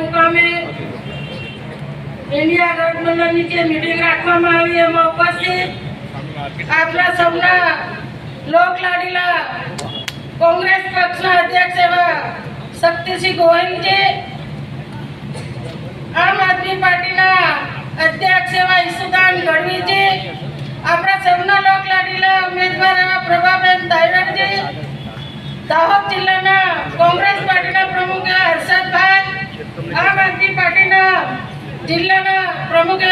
મુકામે ઇન્ડિયા ગઠબંધનની નીચે મિટિંગ રાખવામાં આવી, એમાં ઉપસ્થિત આપણા સૌના લોકલાડીલા કોંગ્રેસ પક્ષના અધ્યક્ષ એવા શક્તિસિંહ ગોહિલજી, આમ આદમી પાર્ટીના અધ્યક્ષ কর্মকার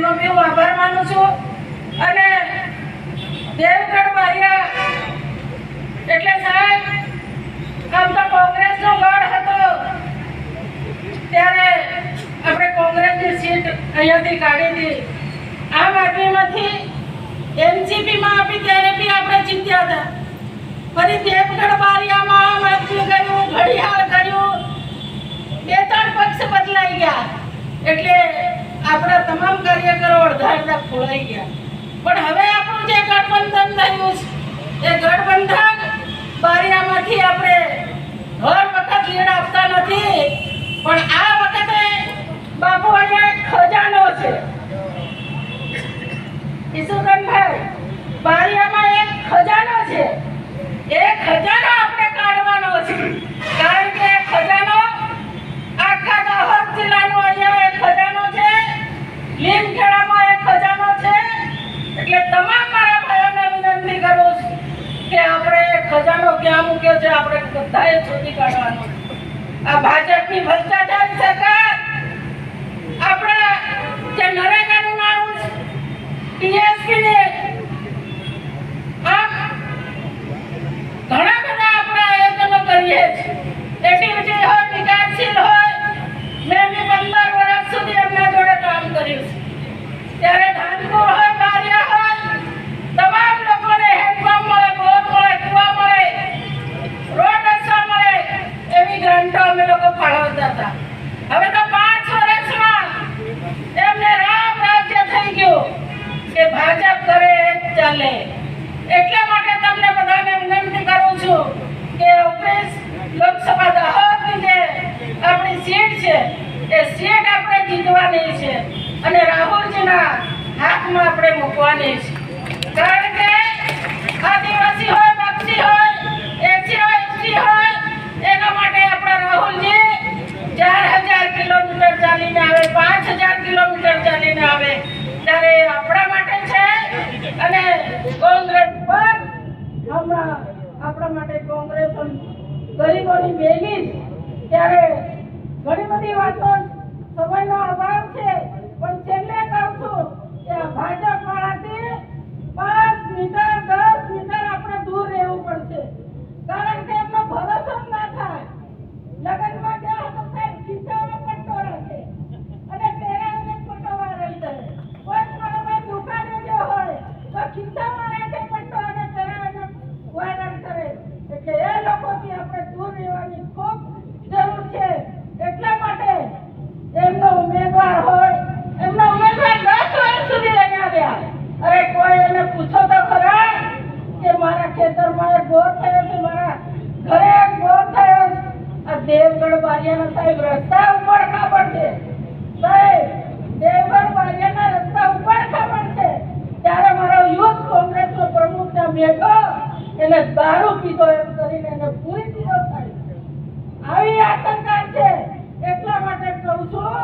એમનો બી હું આભાર માનું છું. અને દેવગઢ બારિયા એટલે સાહેબ, આમ તો કોંગ્રેસનો ગઢ હતો. ત્યારે આપણે કોંગ્રેસની સીટ અહીંયાથી કાઢી હતી આમ આદમીમાંથી એનસીપીમાં આપી ત્યારે બી આપણે જીત્યા હતા. ફરી દેવગઢ બારિયામાં આમ આદમી કર્યું ઘડિયાળ કર્યું બે ત્રણ પક્ષ બદલાઈ ગયા. એટલે આપણા તમામ ખોલાઈ ગયા. પણ હવે આપણું જે ગઠબંધન થયું છે, એ ગઠબંધન બારિયામાંથી આપણે હર વખત લીડ આપતા નથી, પણ આ વખતે બાપુ અહીંયા ખજાનો છે. ઈશુકનભાઈ બારિયામાં એક ખજાનો છે. એ ખજાનો આપણે કાઢવાનો છે કારણ કે એ ખજાનો આખા દાહોદ જિલ્લાનો અહીંયા એક ખજાનો છે લીમખેડામાં એક ખજાનો છે એટલે તમામ મારા ભાઈઓને વિનંતી કરું છું કે આપણે એ ખજાનો ક્યાં મૂક્યો છે? આપણે બધાએ શોધી કાઢવાનો. આ ભાજપની ભ્રષ્ટાચાર સરકાર આપણા જે નરેગાનું નામ ટીએસપી ને આમ ઘણા બધા આપણે આયોજનો કરીએ છીએ એક્ટિવિટી હોય વિકાસશીલ હોય મેં બી પંદર વર્ષ સુધી એમના જોડે કામ કર્યું છે ત્યારે ધાનપુર હોય બારિયા હોય તમામ લોકોને હેન્ડપંપ મળે બોર મળે કૂવા મળે રોડ રસ્તા મળે એવી ગ્રાન્ટો અમે લોકો ફાળવતા હતા હવે તો પાંચ વર્ષમાં એમને રામ રાજ્ય થઈ ગયું કે ભાજપ કરે એ જ ચાલે એટલા માટે તમને બધાને વિનંતી કરું છું કે ઓગણીસ લોકસભા દાહોદની જે આપણી સીટ છે, એ સીટ આપણે જીતવાની છે અને રાહુલજીના હાથમાં આપણે મૂકવાની છે. કારણ કે આદિવાસી હોય બક્ષી હોય, એસી હોય, એસટી હોય, એના માટે આપણા રાહુલજી ચાર હજાર કિલોમીટર ચાલીને આવે, પાંચ હજાર કિલોમીટર ચાલીને આવે. ત્યારે આપણા માટે છે અને કોંગ્રેસ પર હમણાં આપણા માટે કોંગ્રેસ ગરીબોની ભેગી ત્યારે ઘણી બધી વાતો સમયનો અભાવ છે. પણ છેલ્લે કહું છું કે આ ભાજપ વાળાથી પાંચ મીટર દસ મીટર આપણે દૂર રહેવું પડશે કારણ કે એમનો ભરોસો જ ના થાય લગ્નમાં ગયા તો સાહેબ ખિસ્સામાં પટ્ટો રાખે અને પહેરાવીને પટ્ટોમાં રહી જાય કોઈ પણ દુકાને જો હોય તો ખિસ્સામાં રાખે પટ્ટો અને પહેરાવીને વાયરલ કરે એટલે એ લોકોથી આપણે દૂર રહેવાની ખૂબ જરૂર છે એટલા માટે એમનો ઉમેદવાર હોય એમનો ઉમેદવાર દસ વર્ષ સુધી રહ્યા રહ્યા અરે કોઈ એને પૂછો તો ખરા કે મારા ખેતરમાં એક બોર થયો છે મારા ઘરે એક બોર થયો છે આ છે. ત્યારે મારો યુથ એટલા માટે કહું છું,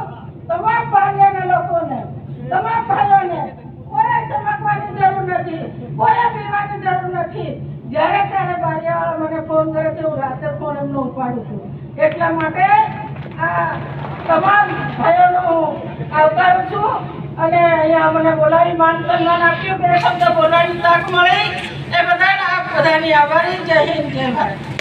તમામ ભાઈઓના, લોકોને, તમામ ભાઈઓને કોઈ ચમકવાની જરૂર નથી કોઈ પીવાની જરૂર નથી. જ્યારે ત્યારે બારિયાવાળા મને ફોન કરે છે, હું રાતે ફોન એમનો ઉપાડું છું. એટલા માટે આ તમામ ભાઈઓનો આવકાર છું અને અહીંયા મને બોલાવી માન સન્માન આપ્યું બે શબ્દ બોલાવી તક મળી. એ બધાને આપ બધાની આભારી. જય હિન્દ, જય ભારત.